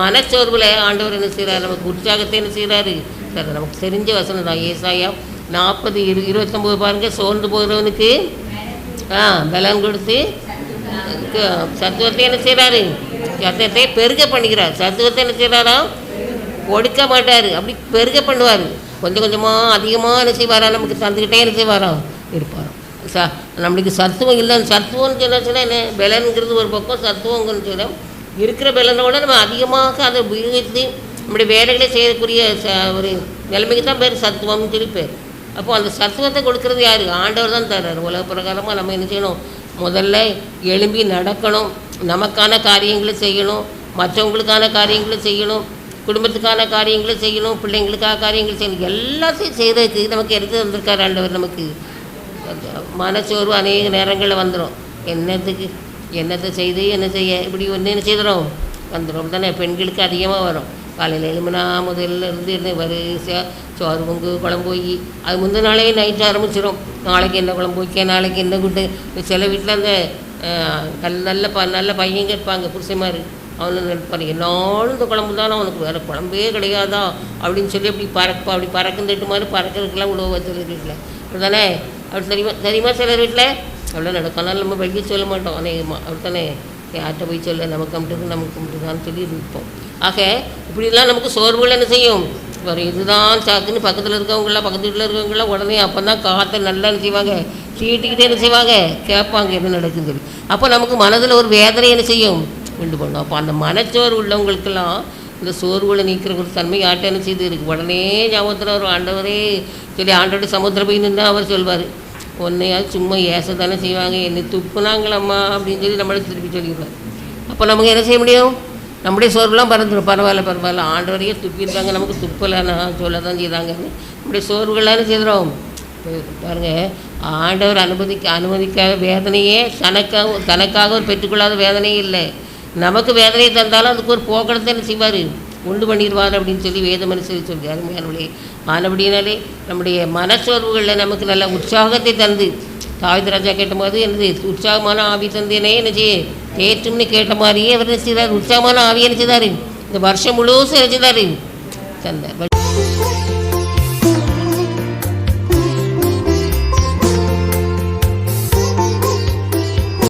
மனச்சோர்வில் ஆண்டவர் என்ன செய்கிறார் நமக்கு உற்சாகத்தை என்ன செய்கிறாரு சார் நமக்கு தெரிஞ்ச வசனம் தான். ஏசாயா நாற்பது இரு இருபத்தொம்போது பாருங்கள் சோர்ந்து போகிறவனுக்கு ஆ பலன் கொடுத்து சத்துவத்தை என்ன செய்கிறாரு சத்தத்தை பெருக பண்ணிக்கிறார் சத்துவத்தை என்ன செய்கிறாரா கொடுக்க மாட்டார். அப்படி பெருக பண்ணுவார். கொஞ்சம் கொஞ்சமாக அதிகமாக என்ன செய்வாரா? நமக்கு தந்துக்கிட்டே என்ன செய்வாராம் இருப்பாராம் ச நம்மளுக்கு சத்துவம் இல்லைன்னு சத்துவம்னு சொன்னா சொன்னா என்ன? பலனுங்கிறது ஒரு பக்கம் சத்துவங்கன்னு சொல்ல இருக்கிற பலனோட நம்ம அதிகமாக அதை உபயோகித்து நம்முடைய வேலைகளை செய்யக்கூடிய ச ஒரு நிலைமைக்கு தான் பேர் சத்துவம்னு சொல்லி பேர். அப்போது அந்த சத்துவத்தை கொடுக்கறது யார்? ஆண்டவர் தான் தர்றார். உலக பிரகாரமாக நம்ம என்ன செய்யணும்? முதல்ல எழும்பி நடக்கணும். நமக்கான காரியங்களை செய்யணும். மற்றவங்களுக்கான காரியங்களை செய்யணும். குடும்பத்துக்கான காரியங்களை செய்யணும். பிள்ளைங்களுக்காக காரியங்கள் செய்யணும். எல்லாத்தையும் செய்கிறதுக்கு நமக்கு எடுத்து வந்திருக்கார் ஆண்டவர் நமக்கு. மனச்சோர்வு அநேக நேரங்களில் வந்துடும் என்னத்துக்கு? என்னத்தை செய்து என்ன செய்ய? இப்படி ஒன்று என்ன செய்துடும் வந்துடும் தானே? பெண்களுக்கு அதிகமாக வரும். காலையில் எழுமினா முதல்ல இருந்து இருந்து வரிசையாக சோறு பொங்கு குழம்பு போய் அது முந்தின நாளே நைட்டு ஆரம்பிச்சிடும் நாளைக்கு என்ன குழம்பு வைக்க நாளைக்கு என்ன குட்டு சில வீட்டில் அந்த கல் நல்ல நல்ல ப நல்ல பையங்க இருப்பாங்க புருஷமாரு அவனு நினைப்பாரு என்னாலும் இந்த குழம்பு தானே? அவனுக்கு வேறு குழம்பே கிடையாதா? அப்படின்னு சொல்லி அப்படி பறப்பா அப்படி பறக்குன்னு தட்டு மாதிரி பறக்கிறதுக்கெல்லாம் உழவு வச்சிருக்க வீட்டில் அப்படி தானே? அப்படி தெரியுமா தெரியுமா சிலர் வீட்டில் அப்படிலாம் நடக்கும் ஆனால் நம்ம வெளியே சொல்ல மாட்டோம். அநேகமாக அப்படித்தானே யார்கிட்ட போய் சொல்ல? நமக்கு கும்பிட்டு நமக்கு கும்பிட்டுதான்னு சொல்லி இருப்போம் ஆக இப்படிலாம் நமக்கு சோர்வுகள் என்ன செய்யும்? ஒரு இதுதான் சாக்குன்னு பக்கத்தில் இருக்கவங்களாம் பக்கத்து வீட்டில் இருக்கவங்களாம் உடனே அப்போ தான் காற்றை நல்லா என்ன செய்வாங்க? சீட்டிக்கிட்டே என்ன செய்வாங்க? கேட்பாங்க என்ன நடக்குதுன்னு சொல்லி. அப்போ நமக்கு மனதில் ஒரு வேதனை என்ன செய்யும்? உண்டு பண்ணும் அப்போ அந்த மனச்சோர் உள்ளவங்களுக்கெல்லாம் இந்த சோர்வுகளை நீக்கிற ஒரு தன்மை யார்கிட்ட என்ன செய்து? இருக்கு. உடனே ஞாபகத்தில் ஒரு ஆண்டவரே சொல்லி ஆண்டோட சமுத்திரம் போய் நின்று அவர் சொல்வார். ஒன்றையாவது சும்மா ஏச தானே செய்வாங்க? என்ன துப்புனாங்களம்மா அப்படின்னு சொல்லி நம்மளை திருப்பி சொல்லிடுவார். அப்போ நமக்கு என்ன செய்ய முடியும்? நம்முடைய சோர்வுலாம் பறந்துடும் பரவாயில்ல பரவாயில்ல. ஆண்டவரையே துப்பியிருக்காங்க. நமக்கு துப்பலைன்னா சொல்ல தான் செய்தாங்கன்னு நம்முடைய சோர்வுகள்லாம் செய்கிறோம் பாருங்க ஆண்டவர் அனுமதிக்க அனுமதிக்காத வேதனையே தனக்காக தனக்காக ஒரு பெற்றுக்கொள்ளாத வேதனையே இல்லை. நமக்கு வேதனையை தந்தாலும் அதுக்கு ஒரு போக்கடத்தை என்ன செய்வார்? உண்டு பண்ணிடுவார் அப்படின்னு சொல்லி வேத மனுஷர் சொல்லி அருமையானவளே ஆனபடினாலே நம்முடைய மனச்சோர்வுகளில் நமக்கு நல்ல உற்சாகத்தை தந்து. தாவித ராஜா கேட்டபோது என்னது உற்சாகமான ஆவி தந்தேனே என்ன செய்ய தேற்றும்னு கேட்ட மாதிரியே அவர் என்ன செய்தார்? உற்சாகமான ஆவி என்ன இந்த வருஷம் முழுசும் என்ன தந்தார்